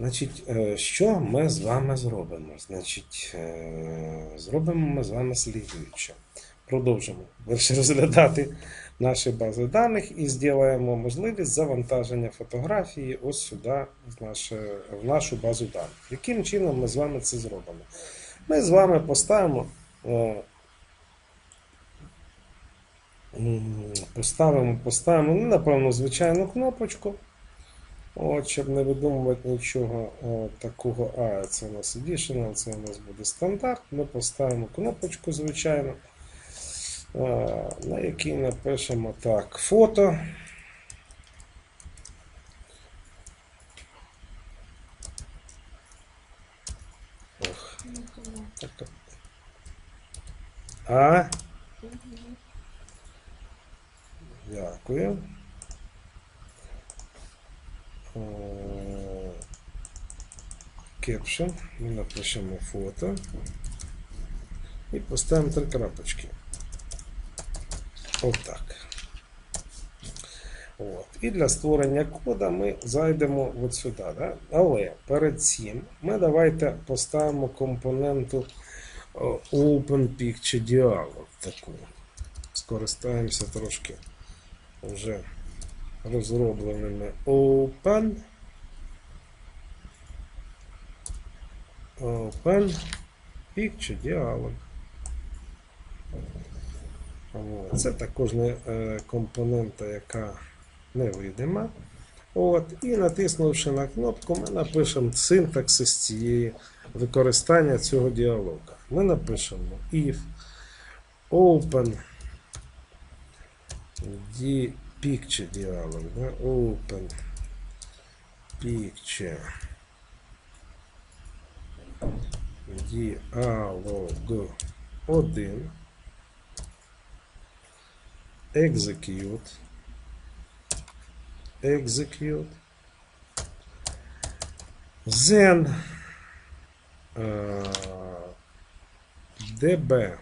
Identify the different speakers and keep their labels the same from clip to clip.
Speaker 1: Значить, е, що ми з вами зробимо? Значить, е, зробимо ми з вами слідуюче. Продовжимо розглядати наші бази даних і зробимо можливість завантаження фотографії ось сюди, в, наше, в нашу базу даних. Яким чином ми з вами це зробимо? Ми з вами поставимо. е, Поставимо, поставимо, ну, напевно, звичайну кнопочку. От, щоб не видумувати нічого о, такого. А, це у нас additional, це у нас буде стандарт. Ми поставимо кнопочку, звичайно, а, на якій напишемо так, фото. Ох. А, дякую. Caption. Ми напишемо фото. І поставимо три крапочки. Отак. От. І для створення кода ми зайдемо от сюди. Да? Але перед цим ми давайте поставимо компоненту о, Open. Скористаємося трошки вже розробленими Open. Open Picture Dialog. Це також не е, компонента, яка невидима. От. І натиснувши на кнопку, ми напишемо синтаксис цієї використання цього діалога. Ми напишемо if open the picture dialog, да? open picture dialog 1 execute execute then uh, db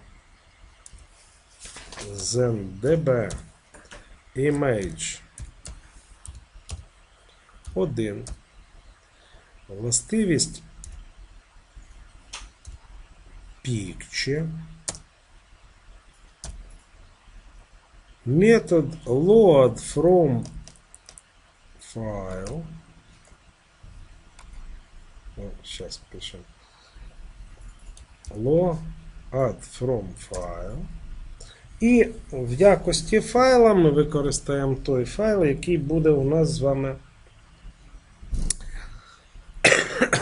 Speaker 1: then db image 1 властивість picture метод load from file Ну, сейчас пишем load from file і в якості файла ми використаємо той файл, який буде у нас з вами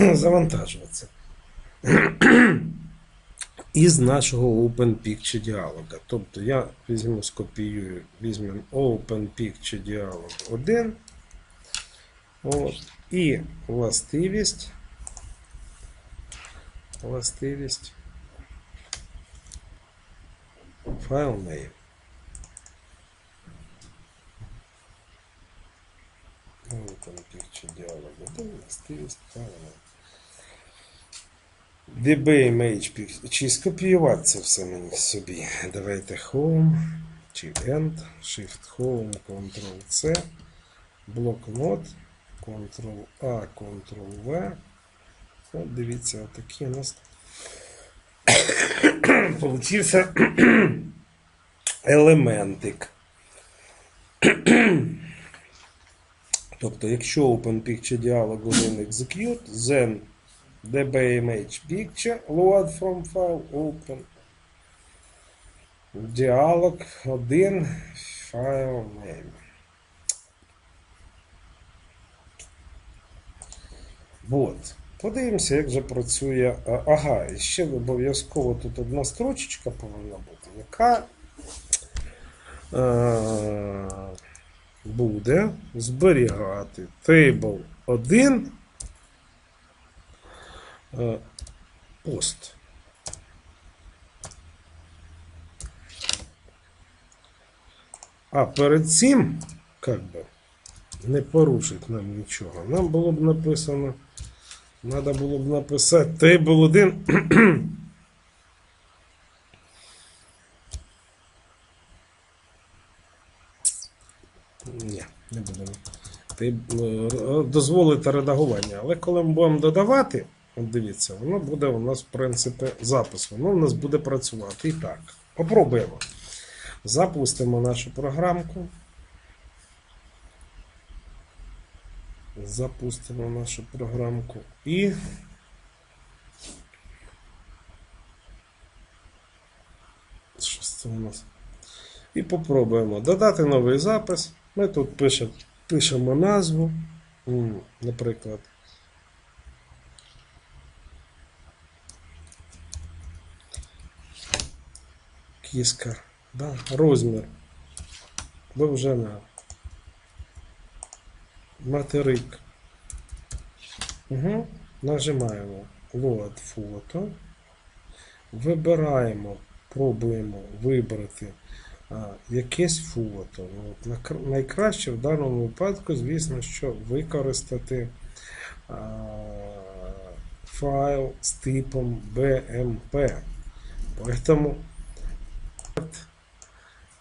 Speaker 1: завантажуватися із нашого Open діалога. Тобто я візьму, скопіюю, візьмемо Open Picture Dialog 1. От, і властивість. Властивість. Файл name. Open Picture Dialog 1. Властивість файл name. DB image чи скопіювати це все мені собі. Давайте Home чи End, Shift Home, Ctrl C, блокнот, Ctrl A, Ctrl V. От дивіться, отакий у нас получився елементик. Тобто, якщо Open Picture Dialog 1 execute, then dbimh picture load from file open діалог 1 file name. Вот. Подивимося, як же працює. Ага, і ще обов'язково тут одна строчечка повинна бути, яка е, буде зберігати table 1 е, пост. А перед цим, как би, не порушить нам нічого. Нам було б написано, треба було б написати table 1. Не будемо. е, дозволити редагування. Але коли ми будемо додавати, от дивіться, воно буде у нас, в принципі, запис. Воно у нас буде працювати. І так, попробуємо. Запустимо нашу програмку. Запустимо нашу програмку і. Що це у нас? І попробуємо додати новий запис. Ми тут пишемо, пишемо назву, наприклад. Кіска. Да, розмір. Довжина. Материк. Угу. Нажимаємо Load фото. Вибираємо, пробуємо вибрати якесь фото. Ну, от, найкраще в даному випадку, звісно, що використати а, файл з типом BMP. Поэтому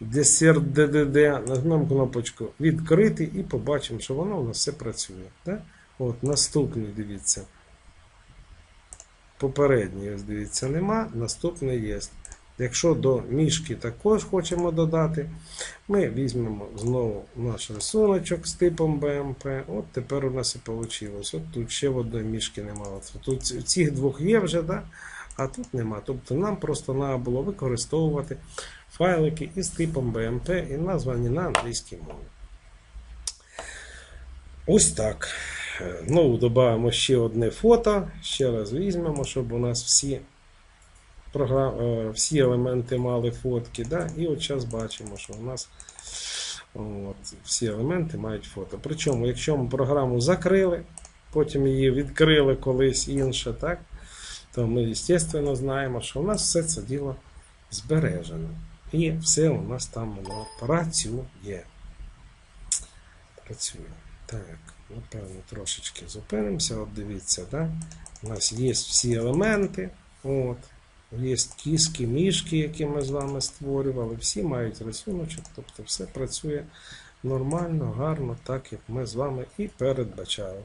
Speaker 1: Desert DDD, нажмемо кнопочку відкрити і побачимо, що воно у нас все працює. Да? От, наступний, дивіться. Попередній, ось дивіться, нема, наступний є. Якщо до мішки також хочемо додати, ми візьмемо знову наш рисуночок з типом BMP. От тепер у нас і вийшло. От тут ще в одної мішки немає. Тут цих двох є вже, да? а тут нема. Тобто нам просто треба було використовувати файлики із типом BMP і названі на англійській мові. Ось так. Е, Знову додамо ще одне фото. Ще раз візьмемо, щоб у нас всі, е, всі елементи мали фотки. Да? І от зараз бачимо, що у нас от, всі елементи мають фото. Причому, якщо ми програму закрили, потім її відкрили колись інше, так? то ми, звісно, знаємо, що у нас все це діло збережено. І все у нас там воно працює. Працює. Так, напевно, трошечки зупинимося. От дивіться, да? у нас є всі елементи. От. Є кіски, мішки, які ми з вами створювали. Всі мають рисуночок, тобто все працює нормально, гарно, так як ми з вами і передбачали.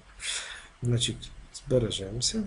Speaker 1: Значить, збережемося.